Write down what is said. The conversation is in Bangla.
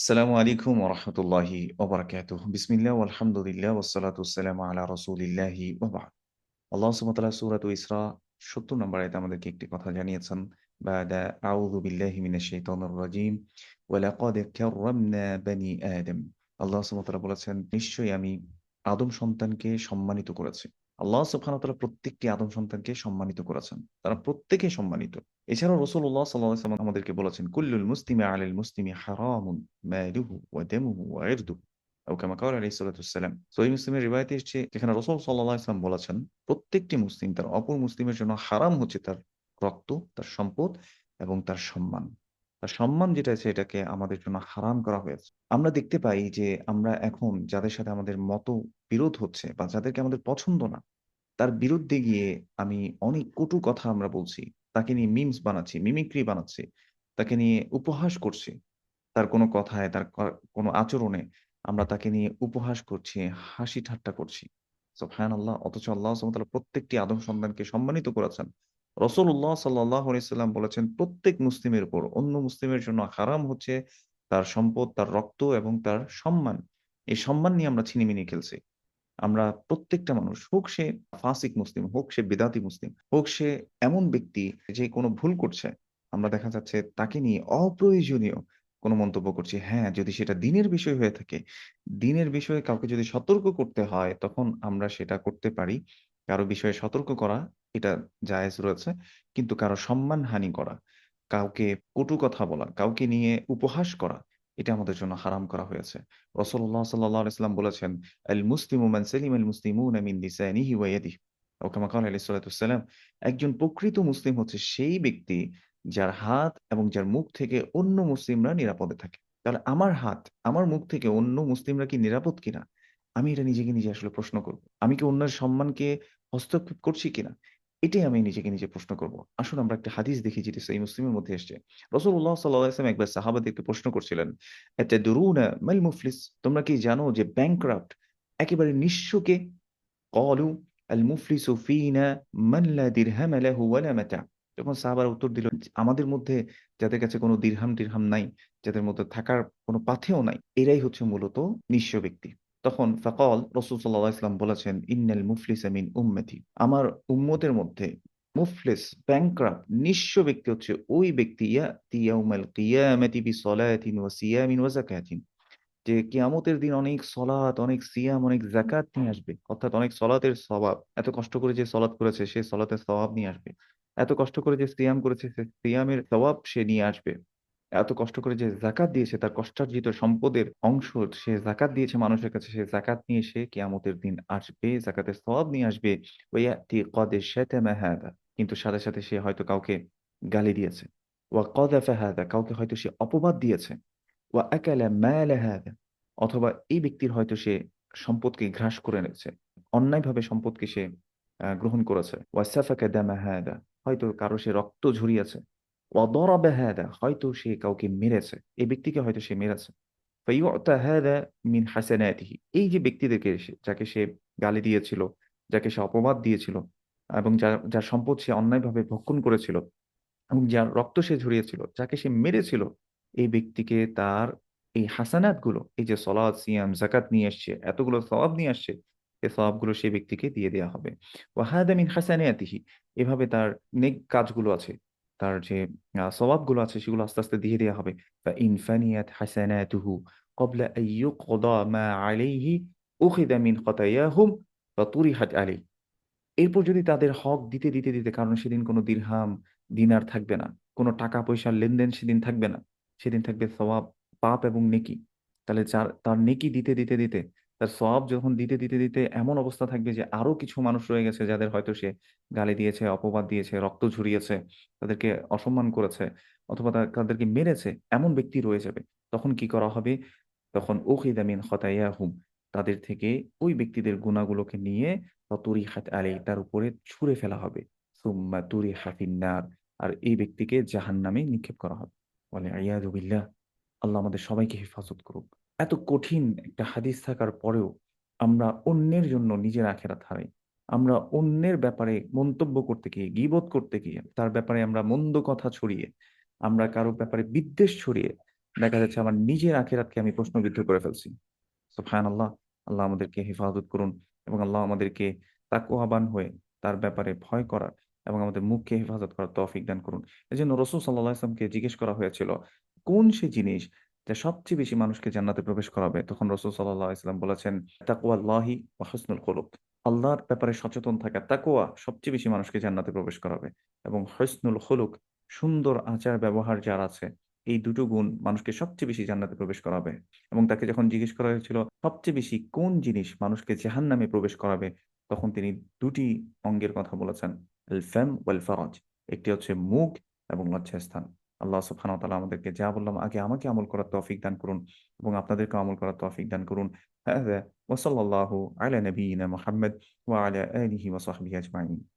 আসসালামু আলাইকুম ওরহমতুল্লাহি ওবরাকাতুহ। বিসমিল্লাহ আলহামদুলিল্লাহ ওসালাতু সালাম আলা রসুলিল্লাহি ওবাদ আল্লাহ সুবতাল্লাহ সুরাত ইসরা সত্তর নম্বর আয়তে আমাদেরকে একটি কথা জানিয়েছেন, বাদা আউযু বিল্লাহি মিনাশ শাইতানির রাজিম ওয়ালাকাদ কাররামনা বানি আদম। আল্লাহ সুবতাল্লাহ বলেছেন, নিশ্চয়ই আমি আদম সন্তানকে সম্মানিত করেছি। আল্লাহ সুবহানাহু প্রত্যেকটি আদম সন্তানকে সম্মানিত করেছেন। তারা প্রত্যেকে সম্মানিত। এছাড়াও রাসূলুল্লাহ সাল্লাল্লাহু আলাইহি আমাদেরকে বলেছেন, কুল্লুল মুসলিমি আলাল মুসলিমি হারামুন, মালুহু ওয়া ওয়া মুসলিমের এসেছে, যেখানে রাসূল সাল্লাল্লাহু আলাইহি ওয়াসাল্লাম বলেছেন, প্রত্যেকটি মুসলিম তার অপর মুসলিমের জন্য হারাম হচ্ছে তার রক্ত, তার সম্পদ এবং তার সম্মান। সম্মান যেটা এটাকে আমাদের জন্য হারাম করা হয়েছে। আমরা দেখতে পাই যে আমরা এখন যাদের সাথে আমাদের মত বিরোধ হচ্ছে বা যাদেরকে আমাদের পছন্দ না, তার বিরুদ্ধে গিয়ে আমি অনেক কটু কথা আমরা বলছি। তাকে নিয়ে মিমস বানাচ্ছি মিমিক্রি বানাচ্ছি, তাকে নিয়ে উপহাস করছি। তার কোনো কথায়, তার কোনো আচরণে আমরা তাকে নিয়ে উপহাস করছি, হাসি ঠাট্টা করছি। হ্যাঁ আল্লাহ অথচ আল্লাহ প্রত্যেকটি আদম সন্তানকে সম্মানিত করেছেন। রসুল্লাহ সাল্লাহ সাল্লাম বলেছেন, প্রত্যেক মুসলিমের উপর, অন্য মুসলিমের জন্য হারাম হচ্ছে তার সম্পদ, তার রক্ত এবং তার সম্মান। এই সম্মান নিয়ে আমরা ছিনিমিনি খেলছি। আমরা প্রত্যেকটা মানুষ, হোক সে ফাসিক মুসলিম, হোক সে বেদাতি মুসলিম, হোক সে এমন ব্যক্তি যে কোনো ভুল করছে, আমরা দেখা যাচ্ছে তাকে নিয়ে অপ্রয়োজনীয় কোনো মন্তব্য করছি। হ্যাঁ যদি সেটা দিনের বিষয় হয়ে থাকে, দিনের বিষয়ে কাউকে যদি সতর্ক করতে হয়, তখন আমরা সেটা করতে পারি। কারও বিষয়ে সতর্ক করা এটা জায়েজ রয়েছে। কিন্তু কারও সম্মানহানি করা, কাউকে কটু কথা বলা, কাউকে নিয়ে উপহাস করা, এটা আমাদের জন্য হারাম করা হয়েছে। রসল্লাহ সাল্লাহ আলাইসাল্লাম বলেছেন আল মুসলিমু মান সালিম আল মুসলিমুনা লিসানিহি ওয়া ইয়াদিহি। ও কামা ক্বালা আলাইহিস সালাতু ওয়াসসালাম একজন প্রকৃত মুসলিম হচ্ছে সেই ব্যক্তি যার হাত এবং যার মুখ থেকে অন্য মুসলিমরা নিরাপদে থাকে। তাহলে আমার হাত, আমার মুখ থেকে অন্য মুসলিমরা কি নিরাপদ কিনা? আমি এটা নিজেকে নিজে আসলে প্রশ্ন করব। আমি কি অন্যের সম্মানকে হস্তক্ষেপ করছি কিনা? এটাই আমি নিজেকে নিজে প্রশ্ন করব। আসুন আমরা একটা হাদিস দেখি যেটা সেই মুসলিমের মধ্যে এসছে। রসুল্লাহ সাল্লাম একবার সাহাবাদেরকে প্রশ্ন করছিলেন এতে দুরুনা মাল মুফলিস? তোমরা কি জানো যে ব্যাংক্রাফট একেবারে নিঃস্বকে? কলু আল মুফলিসু ফিনা মান লা দিরহাম লাহু ওয়ালা মাতা। যখন সাহাবারা উত্তর দিল, আমাদের মধ্যে যাদের কাছে কোনো দিরহাম টিরহাম নাই, যাদের মধ্যে থাকার কোনো পাথেও নাই, এরাই হচ্ছে মূলত নিঃস্ব ব্যক্তি। তখন ফাকল রসুল সাল্লাহ ইসলাম বলেছেন, ইন্নাল মুফলিস মিন উম্মতি। আমার উম্মতের মধ্যে মুফলিস ব্যাংক্রাফট নিঃস্ব ব্যক্তি হচ্ছে ওই ব্যক্তি, ইয়াতি ইয়াউমাল কিয়ামাতি বিসলাতিন ওয়া সিয়ামিন ওয়া যাকাতিন। যে কিয়ামতের দিন অনেক সলাত অনেক সিয়াম, অনেক জাকাত নিয়ে আসবে। অর্থাৎ অনেক সলাতের স্বভাব এত কষ্ট করে যে সলাত করেছে, সে সলাতের স্বভাব নিয়ে আসবে। এত কষ্ট করে যে সিয়াম করেছে, সে সিয়ামের স্বভাব সে নিয়ে আসবে। এত কষ্ট করে যে জাকাত দিয়েছে, তার কষ্টার্জিত সম্পদের অংশ সে জাকাত দিয়েছে মানুষের কাছে, সে জাকাত নিয়ে সে কিয়ামতের দিন আসবে জাকাতের সওয়াব নিয়ে আসবে। ওয়ায়াতি কদে শাতামা হাদা। কিন্তু সাথে সাথে সে হয়তো কাউকে গালি দিয়েছে। ওয়া কদাফা হাদা। কাউকে হয়তো সে অপবাদ দিয়েছে। ওয়া আকালা মাল অথবা এই ব্যক্তির হয়তো সে সম্পদকে গ্রাস করে নিয়েছে অন্যায়ভাবে সম্পদকে সে গ্রহণ করেছে। ওয়া সাফাকা দামা হাদা। হয়তো কারও সে রক্ত ঝরিয়েছে। ওয়াদরাবা হাদা হয়তো সে কাউকে মেরেছে। এই ব্যক্তিকে হয়তো সে মেরেছে। ফাইউতা হাদা মিন হাসানাতিহি এই যে ব্যক্তিদেরকে যাকে সে গালি দিয়েছিল, যাকে সে অপবাদ দিয়েছিল, এবং যার যার সম্পদ সে অন্যায়ভাবে ভক্ষণ করেছিল, এবং যার রক্ত সে ঝরিয়েছিল, যাকে সে মেরেছিল, এই ব্যক্তিকে তার এই হাসানাতগুলো এই যে সলাদ সিয়াম জাকাত নিয়ে আসছে, এতগুলো সওয়াব নিয়ে আসছে, এই সওয়াবগুলো সেই ব্যক্তিকে দিয়ে দেওয়া হবে। ওয়াহাদা মিন হাসানাতিহি। এভাবে তার নেক কাজগুলো আছে। তার যে আহ, সওয়াবগুলো আছে সেগুলো আস্তে আস্তে দিয়ে দেওয়া হবে فإن فنيت حسناته قبل أن يقضى ما عليه أخذ من خطاياهم فطرحت عليه এরপর যদি তাদের হক দিতে দিতে দিতে কারণ সেদিন কোনো দিরহাম দিনার থাকবে না কোনো টাকা পয়সার লেনদেন সেদিন থাকবে না সেদিন থাকবে সওয়াব পাপ এবং নেকি তাহলে যার তার নেকি দিতে দিতে দিতে তার সওয়াব যখন দিতে দিতে দিতে এমন অবস্থা থাকবে যে আরও কিছু মানুষ রয়ে গেছে যাদের হয়তো সে গালি দিয়েছে, অপবাদ দিয়েছে, রক্ত ঝরিয়েছে তাদেরকে অসম্মান করেছে অথবা তাদেরকে মেরেছে, এমন ব্যক্তি রয়ে যাবে। তখন কি করা হবে? তখন উখিদা মিন খতায়াহুম, তাদের থেকে ওই ব্যক্তিদের গুণাগুলোকে নিয়ে তুরি হাত আলে তার উপরে ছুঁড়ে ফেলা হবে। সুম্মা তুরি হাফিন্নার আর এই ব্যক্তিকে জাহান নামে নিক্ষেপ করা হবে। বলে আয়াদুবিল্লাহ আল্লাহ আমাদের সবাইকে হেফাজত করুক। এত কঠিন একটা হাদিস থাকার পরেও আমরা অন্যের জন্য নিজের আখেরাত হারাই আমরা অন্যের ব্যাপারে মন্তব্য করতে গিয়ে গিবোধ করতে গিয়ে তার ব্যাপারে আমরা মন্দ কথা ছড়িয়ে আমরা কারও ব্যাপারে বিদ্বেষ ছড়িয়ে দেখা যাচ্ছে আমার নিজের আখিরাতকে আমি প্রশ্নবিদ্ধ করে ফেলছি। সুবহানাল্লাহ! আল্লাহ আল্লাহ আমাদেরকে হেফাজত করুন এবং আল্লাহ আমাদেরকে তাকওয়াবান হয়ে তার ব্যাপারে ভয় করার এবং আমাদের মুখকে হেফাজত করার তৌফিক দান করুন। এজন্য রাসূল সাল্লাল্লাহু আলাইহি ওয়াসাল্লামকে জিজ্ঞেস করা হয়েছিল, কোন সে জিনিস যা সবচেয়ে বেশি মানুষকে জান্নাতে প্রবেশ করাবে? তখন রাসূল সাল্লাল্লাহু আলাইহি ওয়াসাল্লাম বলেছেন, তাকওয়াল্লাহি ওয়া হুসনুল খুলুক। আল্লাহর ব্যাপারে সচেতন থাকা তাকওয়া সবচেয়ে বেশি মানুষকে জান্নাতে প্রবেশ করাবে এবং হুসনুল খুলুক সুন্দর আচার ব্যবহার যার আছে, এই দুটো গুণ মানুষকে সবচেয়ে বেশি জান্নাতে প্রবেশ করাবে। এবং তাকে যখন জিজ্ঞেস করা হয়েছিল সবচেয়ে বেশি কোন জিনিস মানুষকে জাহান্নামে প্রবেশ করাবে? তখন তিনি দুটি অঙ্গের কথা বলেছেন। ফাম ওয়াল ফারাজ। একটি হচ্ছে মুখ এবং লজ্জাস্থান। আল্লাহ সুবহানাহু ওয়া আমাদেরকে যা বললাম, আগে আমাকে আমল করার তৌফিক দান করুন এবং আপনাদেরকে আমল করার তৌফিক দান করুন। হাযা, ওয়া সাল্লাল্লাহু আলা নাবিয়িনা মুহাম্মদ ওয়া আলা আলিহি ওয়া সাহবিহি আজমাইন।